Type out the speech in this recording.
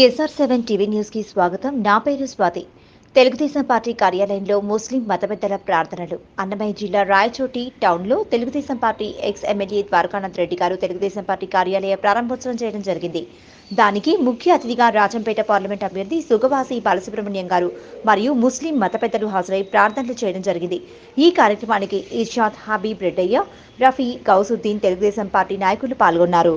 SR seven TV న్యూస్కి స్వాగతం. నా పేరు స్వాతి. తెలుగుదేశం పార్టీ కార్యాలయంలో ముస్లిం మత పెద్దల ప్రార్థనలు. అన్నమయ్య జిల్లా రాయచోటి టౌన్లో Telugu Desam party ex MLA Dwarakanand Reddy గారు తెలుగుదేశం పార్టీ కార్యాలయ ప్రారంభోత్సవం చేయడం జరిగింది. దానికి ముఖ్య అతిథిగా రాజంపేట పార్లమెంట్ అభ్యర్థి సుగవాసి బాలసుబ్రహ్మణ్యం గారు మరియు ముస్లిం మత పెద్దలు హాజరై ప్రార్థనలు చేయడం జరిగింది. ఈ కార్యక్రమానికి ఇర్షాద్ హబీబ్ రెడ్డయ్య రఫీ గౌసుద్దీన్ తెలుగుదేశం పార్టీ నాయకులు పాల్గొన్నారు.